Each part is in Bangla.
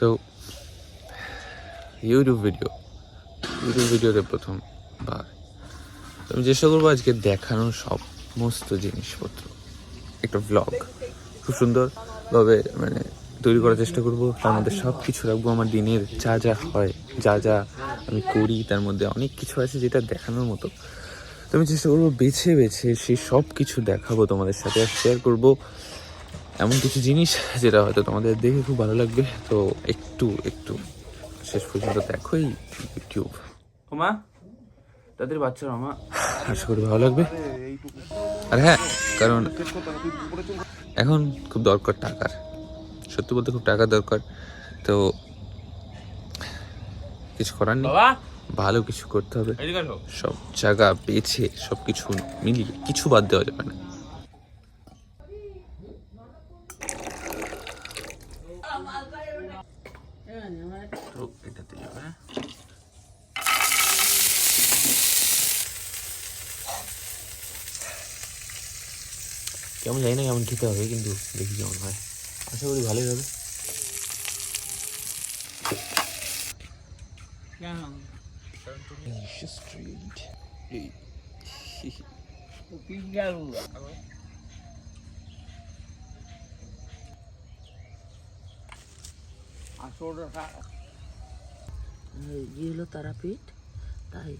তো ইউটিউব ভিডিও ইউটিউব ভিডিওতে প্রথমবার আমি চেষ্টা করব আজকে দেখানোর সমস্ত জিনিসপত্র। একটা ব্লগ খুব সুন্দরভাবে মানে তৈরি করার চেষ্টা করব। তার মধ্যে সব কিছু রাখব। আমার দিনের যা যা হয়, যা যা আমি করি, তার মধ্যে অনেক কিছু আছে যেটা দেখানোর মতো। তো আমি চেষ্টা করব বেছে বেছে সেই সব কিছু দেখাবো তোমাদের সাথে আর শেয়ার করব। এমন কিছু জিনিস যেটা হয়তো তোমাদের দেখে খুব ভালো লাগবে। তো একটু একটু শেষ পর্যন্ত দেখোই ইউটিউব। ওমা তাদের বাচ্চারা আমা আশা করি ভালো লাগবে। আর হ্যাঁ কারণ এখন খুব দরকার টাকার। সত্যি বলতে খুব টাকার দরকার। তো কিছু করার নেই। ভালো কিছু করতে হবে। সব জায়গা বেছে সব কিছু মিলিয়ে কিছু বাদ দেওয়া যাবে না। তো এটাতে যাবে হ্যাঁ? কেমন জানি না কেমন খেতে হবে কিন্তু দেখি কেমন হয় আশা করি ভালোই হবে স্ট্রিট ইয়ে হলো তারাপীঠ তাই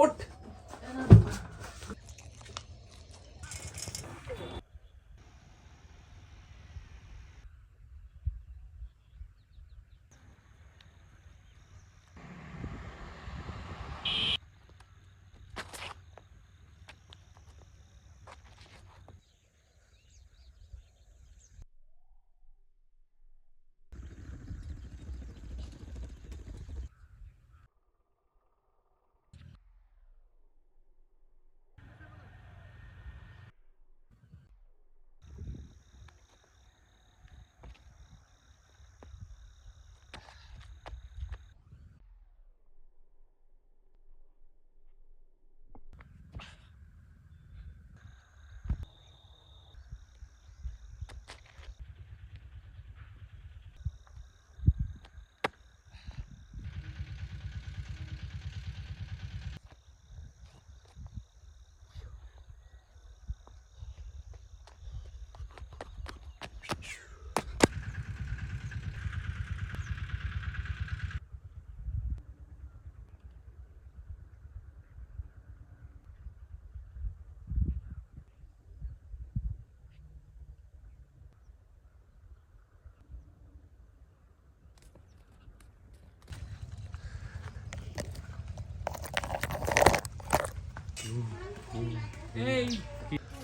ওঠ।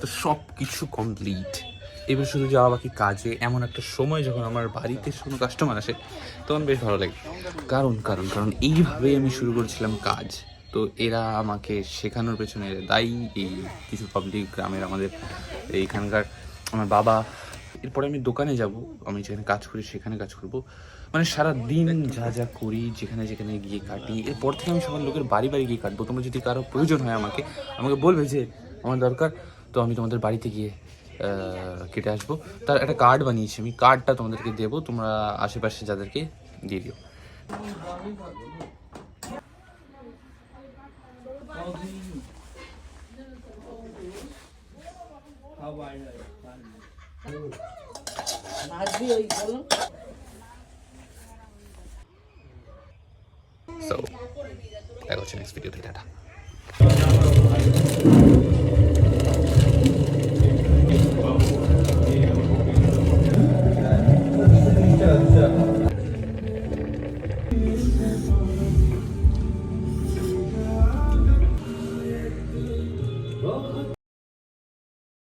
তো সব কিছু কমপ্লিট এবার শুধু যাওয়া বাকি কাজে, এমন একটা সময় যখন আমার বাড়িতে কোনো কাস্টমার আসে, তখন বেশ ভালো লাগে। কারণ কারণ কারণ এইভাবেই আমি শুরু করেছিলাম কাজ। তো এরা আমাকে শেখানোর পেছনে দায়ী। এই কিছু পাবলিক গ্রামের আমাদের এইখানকার আমার বাবা। এরপরে আমি দোকানে যাব। আমি যেখানে কাজ করি সেখানে কাজ করব। মানে সারা দিন যা যা করি, যেখানে যেখানে গিয়ে কাটি, এরপর থেকে আমি সবার লোকের বাড়ি বাড়ি গিয়ে কাটবো। তোমরা যদি কারও প্রয়োজন হয় আমাকে আমাকে বলবে যে আমার দরকার। তো আমি তোমাদের বাড়িতে গিয়ে কেটে আসব। তার একটা কার্ড বানিয়েছি আমি। কার্ডটা তোমাদেরকে দেবো। তোমরা আশেপাশে যাদেরকে দিয়ে দিও। সো দেখা হচ্ছে নেক্সট ভিডিওতে টাটা।